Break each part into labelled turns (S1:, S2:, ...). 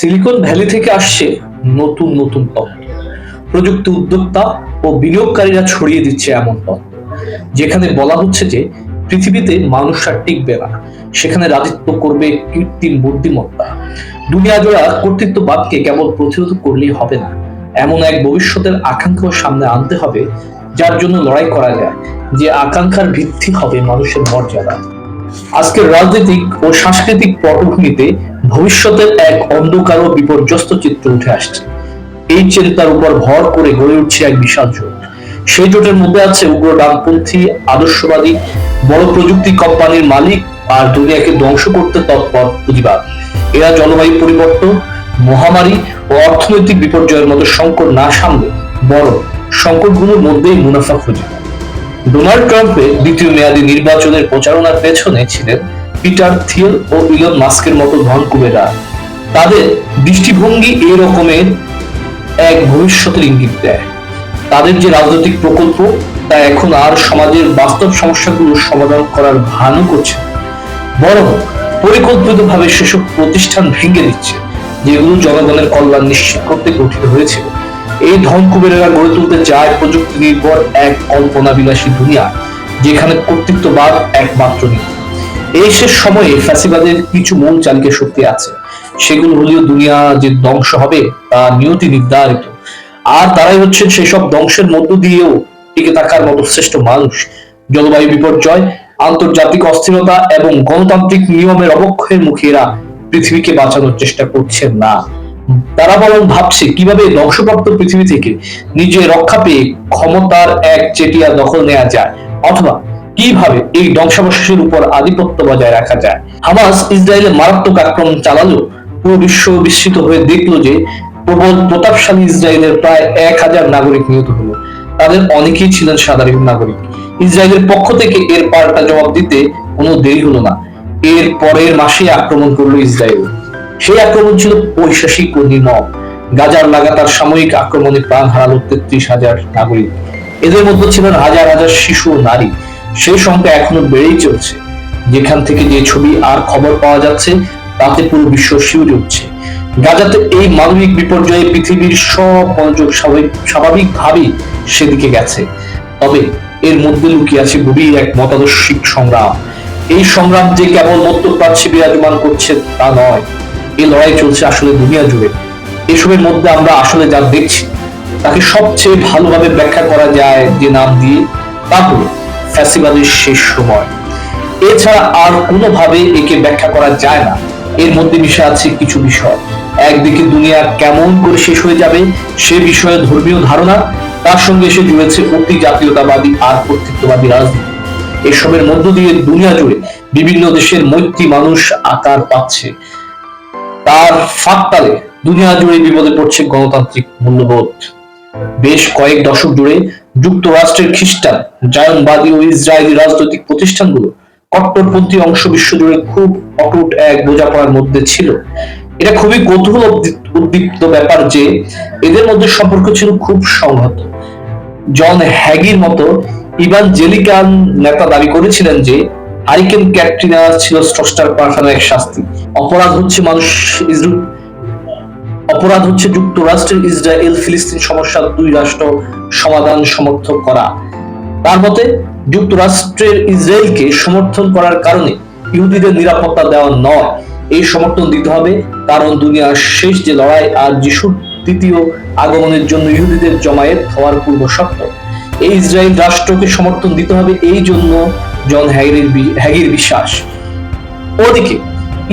S1: silicon valley থেকে আসছে নতুন নতুন পথ প্রযুক্তি উদ্যোক্তা ও বিনিয়োগকারীরা ছড়িয়ে দিচ্ছে এমন পথ যেখানে বলা হচ্ছে যে পৃথিবীতে মানুষ আর টিকবে না সেখানে রাজত্ব করবে কৃত্রিম বুদ্ধিমত্তা দুনিয়া জোড়া কর্তৃত্ববাদকে কেবল প্রতিরোধ করলেই হবে না এমন এক ভবিষ্যতের আকাঙ্ক্ষা সামনে আনতে হবে যার জন্য লড়াই করা যায় যে আকাঙ্ক্ষার ভিত্তি হবে মানুষের মর্যাদা আজকের রাজনৈতিক ও সাংস্কৃতিক পটভূমিতে ভবিষ্যতের এক অন্ধকার ও বিপর্যস্ত চিত্র উঠে আসছে এই চিন্তার উপর ভর করে গড়ে উঠছে এক বিশাল জোট সেই জোটের মধ্যে আছে উগ্র ডানপন্থী আদর্শবাদী বড় প্রযুক্তি কোম্পানির মালিক আর দুনিয়াকে ধ্বংস করতে তৎপর পুঁজিবাদ এরা জলবায়ু পরিবর্তন মহামারী ও অর্থনৈতিক বিপর্যয়ের মতো সংকট না সামলে বড় সংকটগুলোর মধ্যেই মুনাফা খুঁজে ডোনাল্ড ট্রাম্পের দ্বিতীয় মেয়াদী নির্বাচনের প্রচারণার পেছনে ছিলেন পিটার থিয়েল ও ইলন মাস্কের মতো ধন কুবেরা তাদের দৃষ্টিভঙ্গি এই রকমের এক ভবিষ্যতের ইঙ্গিত দেয় তাদের যে রাজনৈতিক প্রকল্প তা এখন আর সমাজের বাস্তব সমস্যাগুলো সমাধান করার ভানও করছে বরং পরিকল্পিতভাবে সেসব প্রতিষ্ঠান ভেঙে দিচ্ছে যেগুলো জনগণের কল্যাণ নিশ্চিত করতে গঠিত হয়েছে এই ধন কুবেরেরা গড়ে তুলতে চায় প্রযুক্তি নির্ভর এক কল্পনা বিলাসী দুনিয়া যেখানে কর্তৃত্ববাদ একমাত্র নীতি এই শেষ সময়ে ফ্যাসিবাদের কিছু মূল চালিকা শক্তি আছে সেগুলো হলেও দুনিয়া যে ধ্বংস হবে তা নিয়তি নির্ধারিত আর তারাই হচ্ছেন সেই সব ধ্বংসের মধ্য দিয়েও টিকে থাকার মতো শ্রেষ্ঠ মানুষ জলবায়ু বিপর্যয় আন্তর্জাতিক অস্থিরতা এবং গণতান্ত্রিক নিয়মের অবক্ষয়ের মুখে এরা পৃথিবীকে বাঁচানোর চেষ্টা করছেন না তারা বরং ভাবছে কিভাবে ধ্বংসপ্রাপ্ত পৃথিবী থেকে নিজে রক্ষা পেয়ে ক্ষমতার এক চেটিয়া দখল নেওয়া যায় অথবা কিভাবে এই ধ্বংসাবশেষের উপর আধিপত্য বজায় রাখা যায় হামাস ইসরায়েলের মারাত্মক আক্রমণ চালালো পুরো বিশ্ব বিস্মিত হয়ে দেখল যে প্রবল প্রতাপশালী ইসরায়েলের প্রায় এক হাজার নাগরিক নিহত হলো তাদের অনেকেই ছিলেন সাধারণ নাগরিক ইসরায়েলের পক্ষ থেকে এর পাল্টা জবাব দিতে কোনো দেরি হলো না এর পরের মাসে আক্রমণ করলো ইসরায়েল সেই আক্রমণ ছিল ঐশাসিক ও নির্মম গাজার লাগাতার সাময়িক আক্রমণে প্রাণ হারালো তেত্রিশ হাজার নাগরিক এদের মধ্যে ছিলেন হাজার হাজার শিশু ও নারী সেই সঙ্গে এখনো বেড়েই চলছে যেখান থেকে যে ছবি আর খবর পাওয়া যাচ্ছে তাতে পুরো বিশ্ব শিউরে উঠছে গাজাতে এই মানবিক বিপর্যয়ে পৃথিবীর সব মনোযোগ স্বাভাবিকভাবেই সেদিকে গেছে তবে এর মধ্যে লুকিয়ে আছে গভীর এক মতাদর্শিক সংগ্রাম এই সংগ্রাম যে কেবল মধ্যপ্রাচ্যে বিরাজমান করছে তা নয় এই লড়াই চলছে আসলে দুনিয়া জুড়ে এসবের মধ্যে আমরা আসলে যা দেখছি তাকে সবচেয়ে ভালোভাবে ব্যাখ্যা করা যায় যে নাম দিয়ে তা হলো ফেস্টিভ্যালের শেষ সময় এছাড়া আর কোনোভাবে একে ব্যাখ্যা করা যায় না এর মধ্যে মিশে আছে কিছু বিষয় একদিকে দুনিয়া কেমন করে শেষ হয়ে যাবে সে বিষয়ে ধর্মীয় ধারণা তার সঙ্গে এসে জুড়েছে অতি জাতীয়তাবাদী আর কর্তৃত্ববাদী রাজনীতি এসবের মধ্য দিয়ে দুনিয়া জুড়ে বিভিন্ন দেশের মৈত্রী মানুষ আকার পাচ্ছে তার ফাঁকতালে দুনিয়া জুড়ে বিপদে পড়ছে গণতান্ত্রিক মূল্যবোধ বেশ কয়েক দশক জুড়ে যুক্তরাষ্ট্রের খ্রিস্টান জায়নবাদী ও ইসরায়েলি রাজনৈতিক প্রতিষ্ঠানগুলো কট্টরপন্থী অংশ বিশ্বজুড়ে খুব অটুট এক বোঝাপড়ার মধ্যে ছিল এটা খুবই কৌতূহল উদ্দীপ্ত ব্যাপার যে এদের মধ্যে সম্পর্ক ছিল খুব সংহত জন হ্যাগির মতো ইভান জেলিকান নেতা দাবি করেছিলেন যে হারিকেন ক্যাটরিনা ছিল স্রষ্টার পাঠানো এক শাস্তি অপরাধ হচ্ছে মানুষ অপরাধ হচ্ছে যুক্তরাষ্ট্রের ইসরায়েল ফিলিস্তিন সমস্যা দুই রাষ্ট্র সমাধান সমর্থন করা তার মতে যুক্তরাষ্ট্রের ইসরায়েলকে সমর্থন করার কারণে ইহুদিদের নিরাপত্তা দেওয়া নয় এই সমর্থন দিতে হবে কারণ দুনিয়ার শেষ যে লড়াই আর যিশুর তৃতীয় আগমনের জন্য ইহুদিদের জমায়েত হওয়ার পূর্ব শর্ত এই ইসরায়েল রাষ্ট্রকে সমর্থন দিতে হবে এই জন্য জন হ্যাগির হ্যাগির বিশ্বাস ওদিকে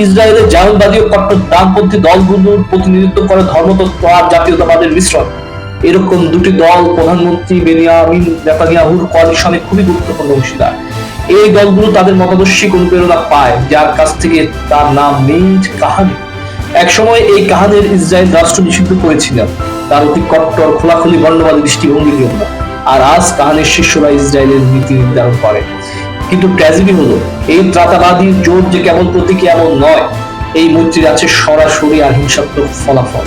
S1: ইসরায়েলের জাহানবাদী ও কট্টর ডানপন্থী দলগুলোর প্রতিনিধিত্ব করে ধর্মতত্ত্ব আর জাতীয়তাবাদের মিশ্রণ এরকম দুটি দল প্রধানমন্ত্রী বেনিয়ামিন নেতানিয়াহুর কোয়ালিশনে খুবই গুরুত্বপূর্ণ অংশীদার এই দলগুলো তাদের মতাদর্শিক অনুপ্রেরণা পায় যার কাছ থেকে তার নাম মিন্ট কাহানি একসময় এই কাহানের ইসরায়েল রাষ্ট্র নিষিদ্ধ করেছিলেন তার অতি কট্টর খোলাখুলি বর্ণবাদী দৃষ্টিভঙ্গির জন্য আর আজ কাহানের শিষ্যরা ইসরায়েলের নীতি নির্ধারণ করে কিন্তু ট্র্যাজেডি হলো এই ত্রাতাবাদীর জোর যে কেবল প্রতীকী এমন নয় এই মৈত্রীর আছে সরাসরি আর হিংসাত্মক ফলাফল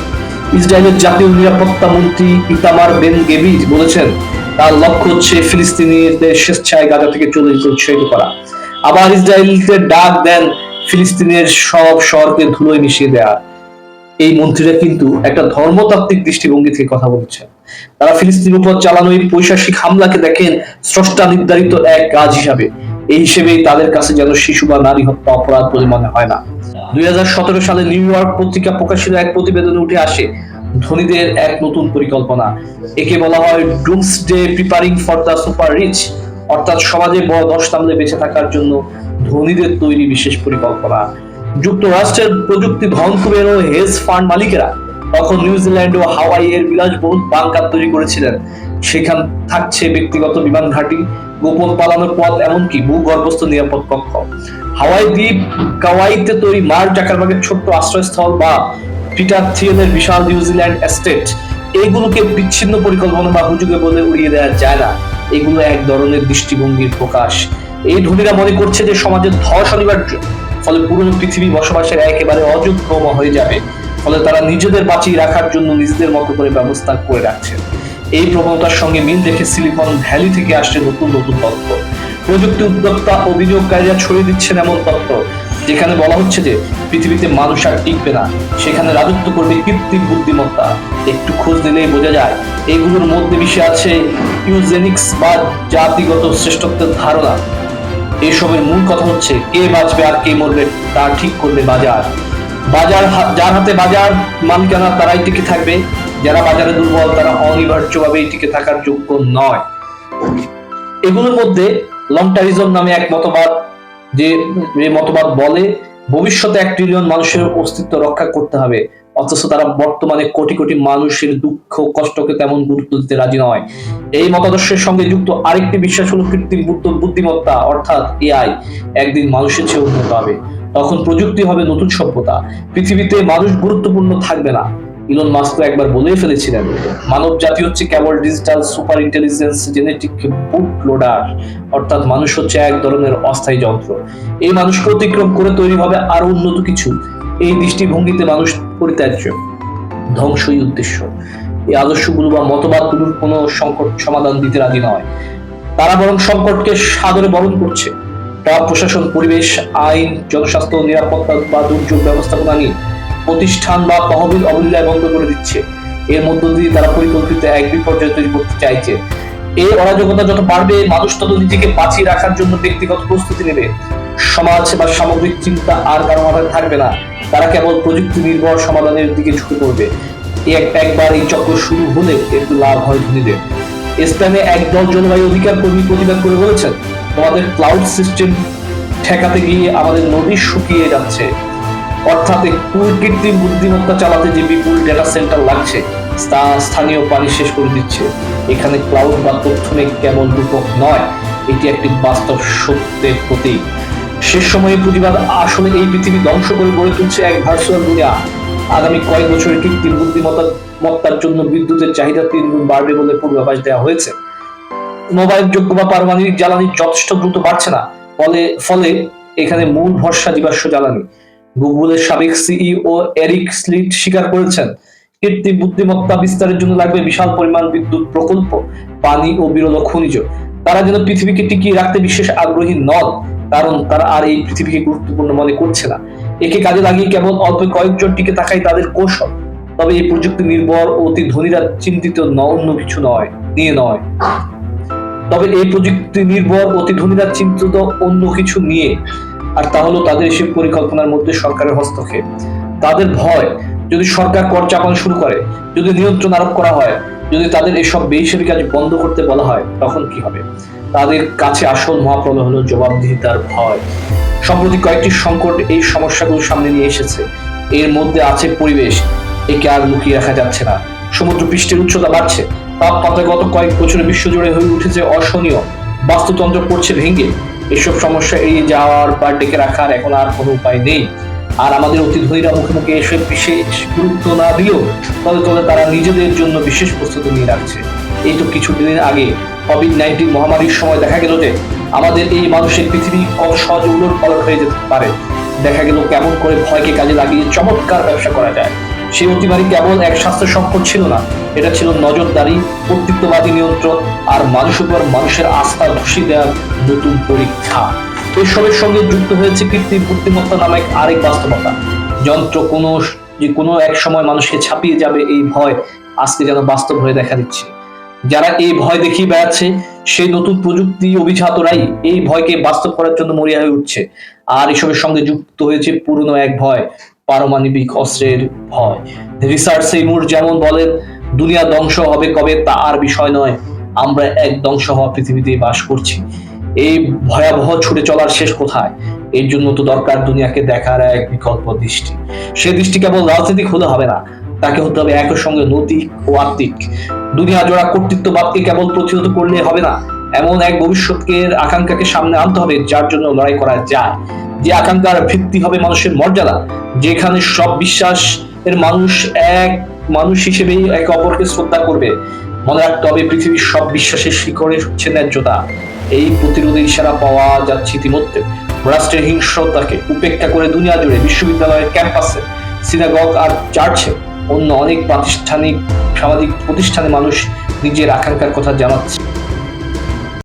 S1: ইসরায়েলের জাতীয় নিরাপত্তা মন্ত্রী ইতামার বেন গেবিজ বলেছেন তার লক্ষ্য হচ্ছে ফিলিস্তিনিদের স্বেচ্ছায় গাজা থেকে চলে যেতে উৎসাহিত করা আবার ইসরায়েলদের ডাক দেন ফিলিস্তিনের সব শহরকে ধুলোয় মিশিয়ে দেয়া এই মন্ত্রীরা কিন্তু একটা ধর্মতাত্ত্বিক দৃষ্টিভঙ্গি থেকে কথা বলছেন তারা ফিলিস্তিনের উপর চালানো এই পৈশাসিক হামলাকে দেখেন স্রষ্টা নির্ধারিত এক কাজ হিসাবে এই হিসেবে তাদের কাছে যেন শিশু বা নারী হত্যা অপরাধ বলে মনে হয় না দুই সালে নিউ ইয়র্ক পত্রিকা প্রকাশিত এক প্রতিবেদনে উঠে আসে ধনীদের এক নতুন পরিকল্পনা একে বলা হয় doomsday preparing for the super rich অর্থাৎ সমাজে বড় দশ তামলে বেঁচে থাকার জন্য ধনীদের তৈরি বিশেষ পরিকল্পনা যুক্তরাষ্ট্রের প্রযুক্তি ধন হেজ ফান্ড মালিকেরা তখন নিউজিল্যান্ড ও হাওয়াই এর বিলাসবহুল বাংকার তৈরি করেছিলেন সেখান থাকছে ব্যক্তিগত বিমান ঘাঁটি গোপন পালানোর পথ এমনকি ভূগর্ভস্থ নিরাপদ কক্ষ হাওয়াই দ্বীপ কাওয়াইতে তৈরি মার্ক জাকারবাগের ছোট্ট আশ্রয়স্থল বা পিটার থিয়েনের বিশাল নিউজিল্যান্ড এস্টেট এগুলোকে বিচ্ছিন্ন পরিকল্পনা বা হুজুগে বলে উড়িয়ে দেওয়া যায় না এগুলো এক ধরনের দৃষ্টিভঙ্গির প্রকাশ এই ধনীরা মনে করছে যে সমাজের ধস অনিবার্য ফলে পুরো পৃথিবী বসবাসের একেবারে অযোগ্যম হয়ে যাবে ফলে তারা নিজেদের বাঁচিয়ে রাখার জন্য নিজেদের মতো করে ব্যবস্থা করে রাখছেন এই প্রবণতার সঙ্গে মিল রেখে সিলিকন ভ্যালি থেকে আসছে নতুন নতুন তথ্য প্রযুক্তি উদ্যোক্তা ও বিনিয়োগকারীরা ছড়িয়ে দিচ্ছেন এমন তথ্য যেখানে বলা হচ্ছে যে পৃথিবীতে মানুষ আর টিকবে না সেখানে রাজত্ব করবে কৃত্রিম বুদ্ধিমত্তা একটু খোঁজ দিলেই বোঝা যায় এগুলোর মধ্যে মিশে আছে ইউজেনিক্স বা জাতিগত শ্রেষ্ঠত্বের ধারণা এইসবের মূল কথা হচ্ছে কে বাঁচবে আর কে মরবে তা ঠিক করবে বাজার বাজার যার হাতে বাজার মালিকানা তারাই টিকে থাকবে যারা বাজারে দুর্বল তারা অনিবার্যভাবেই টিকে থাকার যোগ্য নয় এগুলোর মধ্যে লংটারিজম নামে এক মতবাদ যে যে মতবাদ বলে ভবিষ্যতে এক ট্রিলিয়ন মানুষের অস্তিত্ব রক্ষা করতে হবে অথচ তারা বর্তমানে কোটি কোটি মানুষের দুঃখ কষ্টকে তেমন গুরুত্ব দিতে রাজি নয় এই মতাদর্শের সঙ্গে যুক্ত আরেকটি বিশ্বাস হল কৃত্রিম বুদ্ধিমত্তা অর্থাৎ এআই একদিন মানুষের চেয়ে উন্নত হবে তখন প্রযুক্তি হবে নতুন সভ্যতা পৃথিবীতে মানুষ গুরুত্বপূর্ণ থাকবে না ইলন মাস্ক তো একবার বলেই ফেলেছিলেন মানব জাতি হচ্ছে কেবল digital super intelligence genetic boot loader অর্থাৎ মানুষ হচ্ছে এক ধরনের অস্থায়ী যন্ত্র এই মানুষকে অতিক্রম করে তৈরি হবে আরো উন্নত কিছু এই দৃষ্টিভঙ্গিতে মানুষ পরিত্যাজ্য ধ্বংসই উদ্দেশ্য এই আদর্শগুলো বা মতবাদগুলোর কোনো সংকট সমাধান দিতে রাজি নয় তারা বরং সংকটকে সাদরে বরণ করছে প্রশাসন পরিবেশ আইন জনস্বাস্থ্য নিরাপত্তা বা দুর্যোগ ব্যবস্থাপনা নিয়ে প্রতিষ্ঠান বা তহবিল অবলীলায় বন্ধ করে দিচ্ছে এর মধ্য দিয়ে তারা পরিকল্পিত এক বিপর্যয় তৈরি করতে চাইছে এই অরাজকতা যত বাড়বে মানুষ তত নিজেকে বাঁচিয়ে রাখার জন্য ব্যক্তিগত প্রস্তুতি নেবে সমাজ বা সামগ্রিক চিন্তা আর কারো মাথায় থাকবে না তারা কেবল প্রযুক্তি নির্ভর সমাধানের দিকে ঝুঁকে পড়বে একবার এই চক্র শুরু হলে একটু লাভ হয় ধনীদের ইসলামে একদল জলবায়ু অধিকার কর্মী প্রতিবাদ করে বলেছেন তোমাদের ক্লাউড সিস্টেম ঠেকাতে গিয়ে আমাদের নদী শুকিয়ে যাচ্ছে অর্থাৎ কৃত্রিম বুদ্ধিমত্তা চালাতে যে বিপুল ডেটা সেন্টার লাগছে তা স্থানীয় পানি শেষ করে দিচ্ছে এখানে ক্লাউড বা তথ্য নেই কেবল রূপক নয় এটি একটি বাস্তব সত্যের প্রতীক শেষ সময়ে পুঁজিবাদ আসলে এই পৃথিবী ধ্বংস করে গড়ে তুলছে এক ভার্চুয়াল দুনিয়া আগামী কয়েক বছরে কৃত্রিম বুদ্ধিমত্তা মত্তার জন্য বিদ্যুতের চাহিদা তিন গুণ বাড়বে বলে পূর্বাভাস দেওয়া হয়েছে মোবাইল যোগ্য বা পারমাণবিক জ্বালানি যথেষ্ট দ্রুত বাড়ছে না ফলে ফলে এখানে মূল ভরসা জীবাশ্ম জ্বালানি গুগলের সাবেক সিইও এরিক স্লিট স্বীকার করেছেন কৃত্রিম বুদ্ধিমত্তা বিস্তারের জন্য লাগবে বিশাল পরিমাণ বিদ্যুৎ প্রকল্প পানি ও বিরল খনিজ তারা যেন পৃথিবীকে টিকিয়ে রাখতে বিশেষ আগ্রহী নন কারণ তারা আর এই পৃথিবীকে গুরুত্বপূর্ণ মনে করছে না একে কাজে লাগিয়ে কেবল অল্প কয়েকজন টিকে থাকাই তাদের কৌশল তবে এই প্রযুক্তি নির্ভর অতি ধনীরা চিন্তিত অন্য কিছু নয় নিয়ে নয় তবে এই প্রযুক্তি নির্ভর অতি ধনীরা চিন্তিত অন্য কিছু নিয়ে আর তা হলো তাদের এসব পরিকল্পনার মধ্যে সরকারের হস্তক্ষেপ তাদের ভয় যদি সরকার কর চাপানো শুরু করে যদি নিয়ন্ত্রণ আরোপ করা হয় যদি তাদের এসব বেহিসেবি কাজ বন্ধ করতে বলা হয় তখন কি হবে তাদের কাছে আসল মহাপ্রলয় হলো জবাবদিহিতার ভয় সম্প্রতি কয়েকটি সংকট এই সমস্যাগুলো সামনে নিয়ে এসেছে এর মধ্যে আছে পরিবেশ একে আর লুকিয়ে রাখা যাচ্ছে না সমুদ্র পৃষ্ঠের উচ্চতা বাড়ছে তাপমাত্রা গত কয়েক বছরে বিশ্বজুড়ে হয়ে উঠেছে অসহনীয় বাস্তুতন্ত্র পড়ছে ভেঙে এসব সমস্যা এড়িয়ে যাওয়ার বা ডেকে রাখার এখন আর কোনো উপায় নেই আর আমাদের অতিথিরা মুখে মুখে এসব বিশেষ গুরুত্ব না দিয়েও তবে তবে তারা নিজেদের জন্য বিশেষ প্রস্তুতি নিয়ে রাখছে এই তো কিছুদিন আগে কোভিড নাইন্টিন মহামারীর সময় দেখা গেল যে আমাদের এই মানুষের পৃথিবী সহজ উলট পালট হয়ে যেতে পারে দেখা গেল কেমন করে ভয়কে কাজে লাগিয়ে চমৎকার ব্যবসা করা যায় সেই অতিমারি কেবল এক স্বাস্থ্য সংকট ছিল না এটা ছিল নজরদারি কর্তৃত্ববাদী নিয়ন্ত্রণ আর মানুষ উপর মানুষের আস্থা ধসি দেওয়ার নতুন পরীক্ষা এসবের সঙ্গে যুক্ত হয়েছে কৃত্রিম বুদ্ধিমত্তা নামে আরেক বাস্তবতা যন্ত্র কোনো যে কোনো এক সময় মানুষকে ছাপিয়ে যাবে এই ভয় আজকে যেন বাস্তব হয়ে দেখা দিচ্ছে যারা এই ভয় দেখিয়ে বেড়াচ্ছে সেই নতুন প্রযুক্তি অভিজাতরাই এই ভয়কে বাস্তব করার জন্য মরিয়া হয়ে উঠছে আর এসবের সঙ্গে যুক্ত হয়েছে পুরনো এক ভয় পারমাণবিক অস্ত্রের ভয় রিসার্চ সেইমুর যেমন বলেন দুনিয়া ধ্বংস হবে কবে তা আর বিষয় নয় আমরা এক ধ্বংস হওয়া পৃথিবীতে বাস করছি এই ভয়াবহ ছুটে চলার শেষ কোথায় এর জন্য তো দরকার দুনিয়াকে দেখার এক বিকল্প দৃষ্টি সে দৃষ্টি কেবল রাজনৈতিক হলে হবে না তাকে হতে হবে একই সঙ্গে নৈতিক ও আত্মিক দুনিয়া জোড়া কর্তৃত্ববাদকে কেবল প্রতিহত করলে হবে না এমন এক ভবিষ্যৎকে আকাঙ্ক্ষাকে সামনে আনতে হবে যার জন্য লড়াই করা যায় যে আকাঙ্ক্ষার ভিত্তি হবে মানুষের মর্যাদা যেখানে সব বিশ্বাস এর মানুষ এক মানুষ হিসেবেই একে অপরকে শ্রদ্ধা করবে মনে রাখতে হবে পৃথিবীর সব বিশ্বাসের শিখরে হচ্ছে ন্যায্যতা এই প্রতিরোধের ইশারা পাওয়া যাচ্ছে ইতিমধ্যে রাষ্ট্রের হিংস্রতাকে উপেক্ষা করে দুনিয়া জুড়ে বিশ্ববিদ্যালয়ের ক্যাম্পাসে সিনাগগ আর চার্চে অন্য অনেক প্রাতিষ্ঠানিক সামাজিক প্রতিষ্ঠানে মানুষ নিজের আকাঙ্ক্ষার কথা জানাচ্ছে